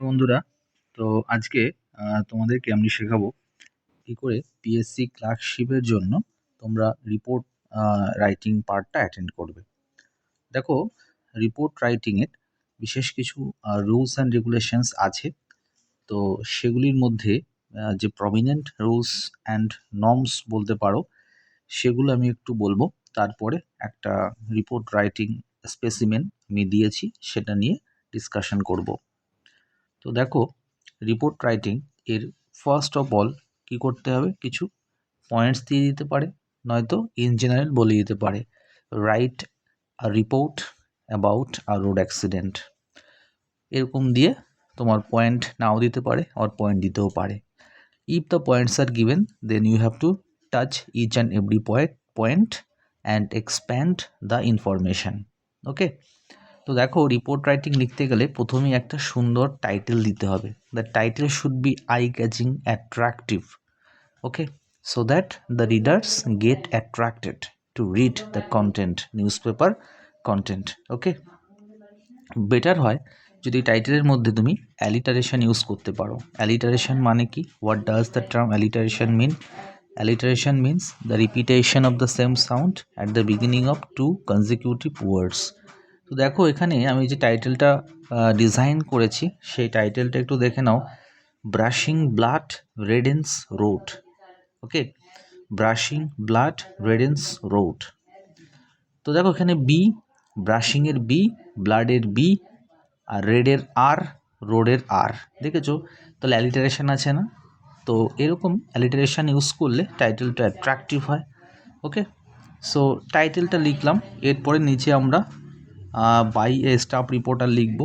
বন্ধুরা, তো আজকে তোমাদেরকে আমি শেখাবো কি করে পিএসসি ক্লার্কশিপের জন্য তোমরা রিপোর্ট রাইটিং পার্টটা অ্যাটেন্ড করবে। দেখো রিপোর্ট রাইটিংয়ের বিশেষ কিছু রুলস অ্যান্ড রেগুলেশনস আছে। তো সেগুলির মধ্যে যে প্রমিনেন্ট রুলস অ্যান্ড নর্মস বলতে পারো, সেগুলো আমি একটু বলব। তারপরে একটা রিপোর্ট রাইটিং স্পেসিমেন আমি দিয়েছি, সেটা নিয়ে ডিসকাশন করব। তো দেখো রিপোর্ট রাইটিং এর ফার্স্ট অফ অল কী করতে হবে? কিছু পয়েন্টস দিয়ে দিতে পারে, নয়তো ইন জেনারেল বলে দিতে পারে। রাইট আর রিপোর্ট অ্যাবাউট আর রোড অ্যাক্সিডেন্ট এরকম দিয়ে তোমার পয়েন্ট নাও দিতে পারে আর পয়েন্ট দিতেও পারে। If the points are given then you have to touch each and every point point and expand the information okay তো দেখো রিপোর্ট রাইটিং লিখতে গেলে প্রথমেই একটা সুন্দর টাইটেল দিতে হবে। The title should be eye catching attractive okay so that the readers get attracted to read the content newspaper content okay better হয় যদি টাইটেলের মধ্যে তুমি অ্যালিটারেশন ইউজ করতে পারো। অ্যালিটারেশন মানে কি? What does the term alliteration mean alliteration means the repetition of the same sound at the beginning of two consecutive words তো দেখো এখানে আমি যে টাইটেলটা ডিজাইন করেছি, সেই টাইটেলটা একটু দেখে নাও। Brushing blood redness road okay brushing blood redness road তো দেখো এখানে বি ব্রাশিংয়ের বি ব্লাডের বি আর রেডের আর রোডের আর দেখেছ? তাহলে অ্যালিটারেশন আছে না? তো এরকম অ্যালিটারেশন ইউজ করলে টাইটেলটা অ্যাট্রাকটিভ হয় ওকে সো টাইটেলটা লিখলাম, এরপরে নিচে আমরা বাই এ স্টাফ রিপোর্টার লিখব।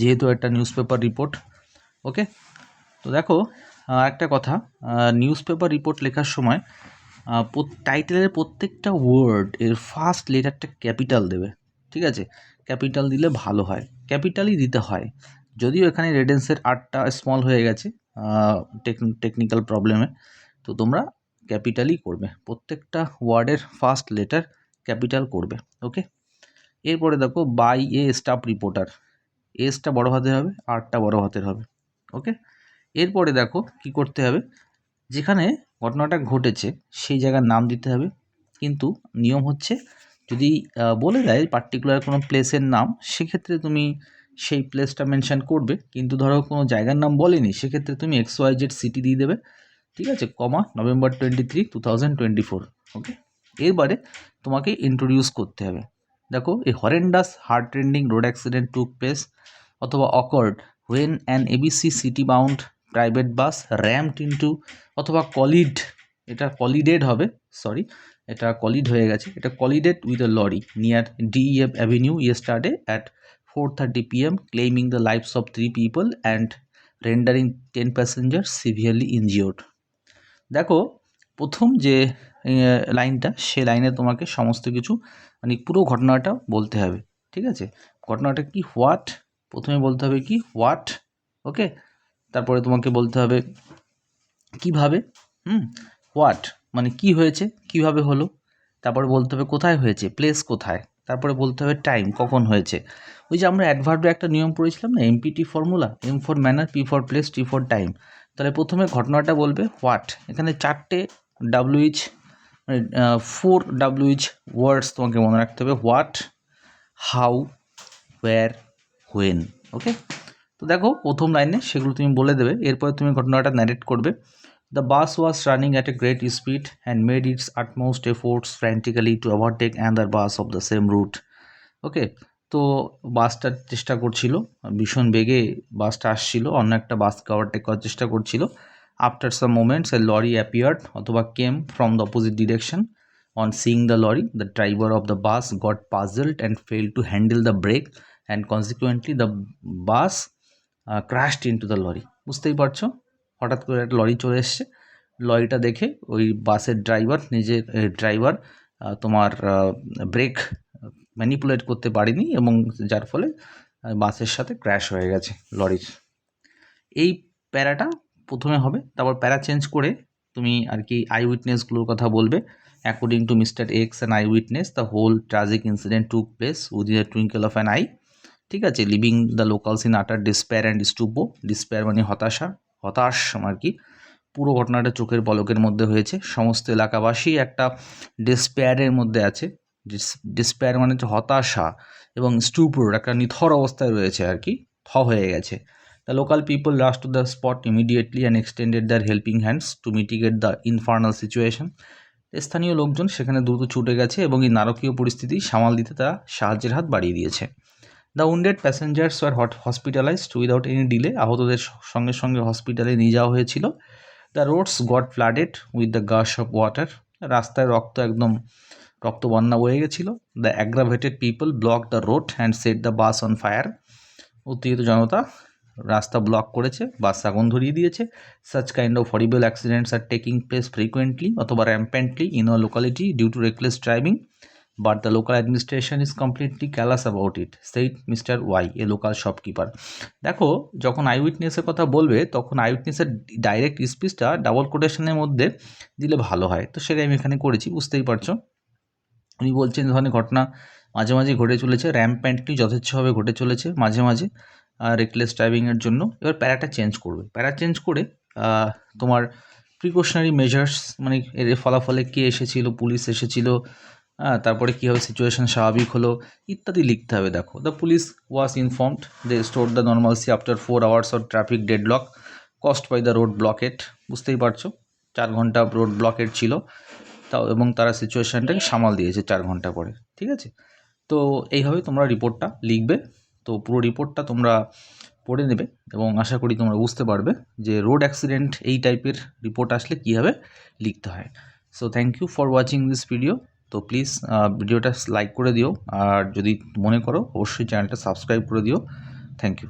যেহেতু একটা নিউজ পেপার রিপোর্ট ওকে তো দেখো একটা কথা নিউজ পেপার রিপোর্ট লেখার সময় টাইটেলের প্রত্যেকটা ওয়ার্ড এর ফার্স্ট লেটারটা ক্যাপিটাল দেবে, ঠিক আছে? ক্যাপিটাল দিলে ভালো হয় ক্যাপিটালই দিতে হয়। যদিও এখানে রেডেন্সের আর্টটা স্মল হয়ে গেছে টেকনিক্যাল প্রবলেমে তো তোমরা ক্যাপিটালই করবে। প্রত্যেকটা ওয়ার্ডের ফার্স্ট লেটার ক্যাপিটাল করবে ওকে এরপরে দেখো বাই এ স্টাফ রিপোর্টার এসটা বড় হাতের হবে আরটা বড় হাতের হবে ওকে এরপরে দেখো কি করতে হবে? যেখানে ঘটনাটা ঘটেছে, সেই জায়গার নাম দিতে হবে। কিন্তু নিয়ম হচ্ছে, যদি বলে দেয় পার্টিকুলার কোনো প্লেসের নাম, সেক্ষেত্রে তুমি সেই প্লেসটা মেনশান করবে। কিন্তু ধরো কোনো জায়গার নাম বলেনি, সেক্ষেত্রে তুমি এক্স ওয়াই জেড সিটি দিয়ে দেবে, ঠিক আছে? Comma November twenty three two thousand twenty four okay এরবারে তোমাকে ইন্ট্রোডিউস করতে হবে। দেখো a horrendous heart rending road accident took place অথবা occurred when an ABC city bound private bus rammed into অথবা কলিড এটা কলিডেড হবে সরি এটা কলিড হয়ে গেছে, এটা collided with a lorry near DF avenue yesterday at four thirty PM claiming the lives of three people and rendering ten passenger severely injured দেখো, প্রথম যে লাইনটা সে লাইনে তোমাকে সমস্ত কিছু মানে পুরো ঘটনাটা বলতে হবে, ঠিক আছে? ঘটনাটা কি হোয়াট প্রথমে বলতে হবে কি হোয়াট ওকে তারপরে তোমাকে বলতে হবে কীভাবে, হুম? হোয়াট মানে কি হয়েছে, কীভাবে হলো? তারপরে বলতে হবে কোথায় হয়েছে প্লেস কোথায়? তারপরে বলতে হবে টাইম কখন হয়েছে? ওই যে আমরা অ্যাডভার্বে একটা নিয়ম পড়েছিলাম না MPT formula M for manner P for place T for time তাহলে প্রথমে ঘটনাটা বলবে হোয়াট এখানে চারটে ডাব্লুইচ মানে ফোর ডাব্লিউইচ ওয়ার্ডস তোমাকে মনে রাখতে হবে। What how where when okay তো দেখো, প্রথম লাইনে সেগুলো তুমি বলে দেবে। এরপরে তুমি ঘটনাটা ন্যারেট করবে। The bus was running at a great speed and made its utmost efforts frantically to overtake another bus of the same route okay তো বাসটা চেষ্টা করছিল, ভীষণ বেগে বাসটা আসছিল, অন্য একটা বাসকে ওভারটেক করার চেষ্টা করছিল। After some moments a lorry appeared অথবা came from the opposite direction on seeing the lorry the driver of the bus got puzzled and fail to handle the brake and consequently the bus crashed into the lorry বুঝতেই পারছ? হঠাৎ করে একটা lorry চলে এসছে। লরিটা দেখে ওই বাসের ড্রাইভার নিজের ড্রাইভার তোমার ব্রেক ম্যানিপুলেট করতে পারেনি এবং যার ফলে বাসের সাথে ক্র্যাশ হয়ে গেছে লরির এই প্যারাটা প্রথমে হবে, তারপর প্যারা চেঞ্জ করে তুমি আর কি আই উইটনেসগুলোর কথা বলবে। According to mister X and eye witness the whole tragic incident took place within the twinkle of an eye ঠিক আছে? Living the locals in utter despair and stupor despair মানে হতাশা, হতাশ আর কি। পুরো ঘটনাটা চোখের পলকের মধ্যে হয়েছে। সমস্ত এলাকাবাসী একটা ডিসপেয়ারের মধ্যে আছে। ডিসপেয়ার মানে হচ্ছে হতাশা এবং স্টুপুর একটা নিথর অবস্থায় রয়েছে আর কি। থ হয়ে গেছে। The local people rush to the spot immediately and extended their helping hands to mitigate the infernal situation স্থানীয় লোকজন সেখানে দ্রুত ছুটে গেছে এবং এই নারকীয় পরিস্থিতি সামাল দিতে তারা সাহায্যের হাত বাড়িয়ে দিয়েছে। The wounded passengers are got hospitalised without any delay আহতদের সঙ্গে সঙ্গে হসপিটালে নিয়ে যাওয়া হয়েছিল। The roads got flooded with the gush of water রাস্তায় রক্ত একদম রক্ত বন্যা বয়ে গেছিল। The aggravated people block the road and set the bus on fire উত্তেজিত জনতা রাস্তা ব্লক করেছে বাস আগুন ধরিয়ে দিয়েছে। Such kind of horrible accidents are taking place frequently অথবা rampantly in a locality due to reckless driving but the local administration is completely callous about it said mister Y a local shopkeeper দেখো, যখন eye উইটনেসের কথা বলবে, তখন eye উইটনেসের direct স্পিচটা double কোটেশনের মধ্যে দিলে ভালো হয়। তো সেটাই আমি এখানে করেছি, বুঝতেই পারছ? উনি বলছেন, ধরনের ঘটনা মাঝে মাঝে ঘটে চলেছে র্যাম্প্যান্টলি যথেচ্ছভাবে ঘটে চলেছে মাঝে মাঝে। রেকলেস ড্রাইভিংয়ের জন্য এবার প্যারাটা চেঞ্জ করবে। প্যারা চেঞ্জ করে তোমার প্রিকশনারি মেজার্স মানে এর ফলাফলে কে এসেছিল পুলিশ এসেছিল হ্যাঁ তারপরে কীভাবে সিচুয়েশান স্বাভাবিক হলো, ইত্যাদি লিখতে হবে। দেখো the police was informed they store the normalcy after four hours of traffic deadlock caused by the road blockade বুঝতেই পারছ? চার ঘণ্টা রোড ব্লকেট ছিল, তাও এবং তারা সিচুয়েশানটাকে সামাল দিয়েছে চার ঘণ্টা পরে, ঠিক আছে? তো এইভাবে তোমরা রিপোর্টটা লিখবে। তো পুরো রিপোর্টটা তোমরা পড়ে নেবে এবং আশা করি তোমরা বুঝতে পারবে যে রোড অ্যাক্সিডেন্ট এই টাইপের রিপোর্ট আসলে কীভাবে লিখতে হয়। So thank you for watching this video তো প্লিজ ভিডিওটা লাইক করে দিও। আর যদি মনে করো, অবশ্যই চ্যানেলটা সাবস্ক্রাইব করে দিও। Thank you